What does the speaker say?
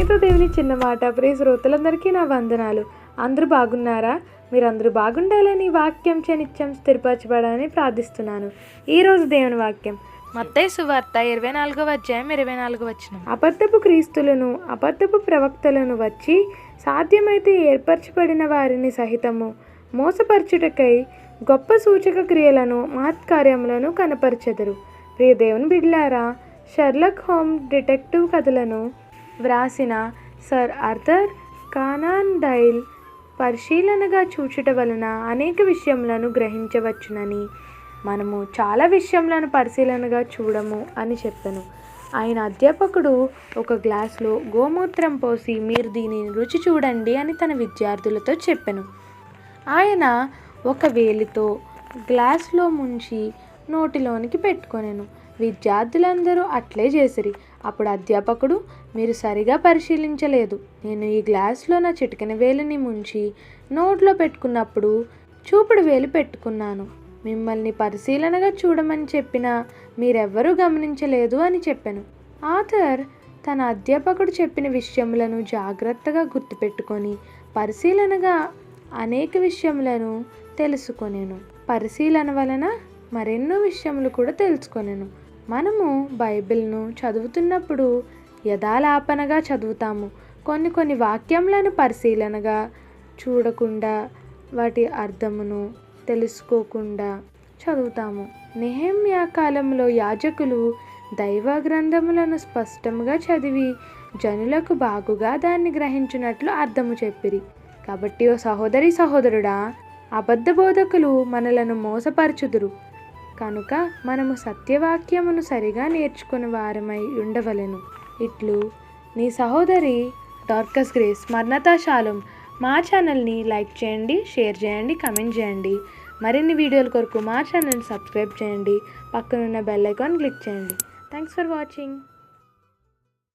చిన్న మాట ప్రియ శ్రోతలందరికీ నా వందనాలు. అందరూ బాగున్నారా? మీరందరూ బాగుండాలని వాక్యం చనిత్యం స్థిరపరచబడాలని ప్రార్థిస్తున్నాను. ఈరోజు దేవుని వాక్యం. మత్తయి సువార్త ఇరవై నాలుగవ అధ్యాయం ఇరవై నాలుగు వచ్చిన అబద్ధపు క్రీస్తులను అబద్ధపు ప్రవక్తలను వచ్చి సాధ్యమైతే ఏర్పరచబడిన వారిని సహితము మోసపరచుటకై గొప్ప సూచక క్రియలను మహత్కార్యములను కనపరచెదరు. ప్రియ దేవుని బిడ్లారా షెర్లక్ హోమ్ డిటెక్టివ్ కథలను వ్రాసిన సర్ ఆర్థర్ కానాన్ డైల్ పరిశీలనగా చూచుట వలన అనేక విషయములను గ్రహించవచ్చునని. మనము చాలా విషయములను పరిశీలనగా చూడము అని చెప్పాను. ఆయన అధ్యాపకుడు ఒక గ్లాసులో గోమూత్రం పోసి మీరు దీనిని రుచి చూడండి అని తన విద్యార్థులతో చెప్పాను. ఆయన ఒక వేలితో గ్లాస్లో ముంచి నోటిలోనికి పెట్టుకొనేను. విద్యార్థులందరూ అట్లే చేసిరి. అప్పుడు అధ్యాపకుడు మీరు సరిగా పరిశీలించలేదు. నేను ఈ గ్లాస్లో నా చిటికెన వేలిని ముంచి నోట్లో పెట్టుకున్నప్పుడు చూపుడు వేలు పెట్టుకున్నాను. మిమ్మల్ని పరిశీలనగా చూడమని చెప్పినా మీరెవ్వరూ గమనించలేదు అని చెప్పాను. ఆథర్ తన అధ్యాపకుడు చెప్పిన విషయములను జాగ్రత్తగా గుర్తుపెట్టుకొని పరిశీలనగా అనేక విషయములను తెలుసుకొనేను. పరిశీలన వలన మరెన్నో విషయములు కూడా తెలుసుకొనేను. మనము బైబిల్ను చదువుతున్నప్పుడు యథాలాపనగా చదువుతాము. కొన్ని కొన్ని వాక్యములను పరిశీలనగా చూడకుండా వాటి అర్థమును తెలుసుకోకుండా చదువుతాము. నెహమ్యా కాలంలో యాజకులు దైవ గ్రంథములను స్పష్టంగా చదివి జనులకు బాగుగా దాన్ని గ్రహించినట్లు అర్థము చెప్పిరి. కాబట్టి ఓ సహోదరి సహోదరుడా అబద్ధ బోధకులు మనలను మోసపరచుదురు. కనుక మనము సత్యవాక్యమును సరిగా నేర్చుకుని వారమై ఉండవలెను. ఇట్లు నీ సహోదరి డార్కస్ గ్రేస్ మర్ణతాశాలం మా ఛానల్ని లైక్ చేయండి షేర్ చేయండి కమెంట్ చేయండి. మరిన్ని వీడియోల కొరకు మా ఛానల్ని సబ్స్క్రైబ్ చేయండి. పక్కనున్న బెల్ ఐకాన్ క్లిక్ చేయండి. Thanks for watching.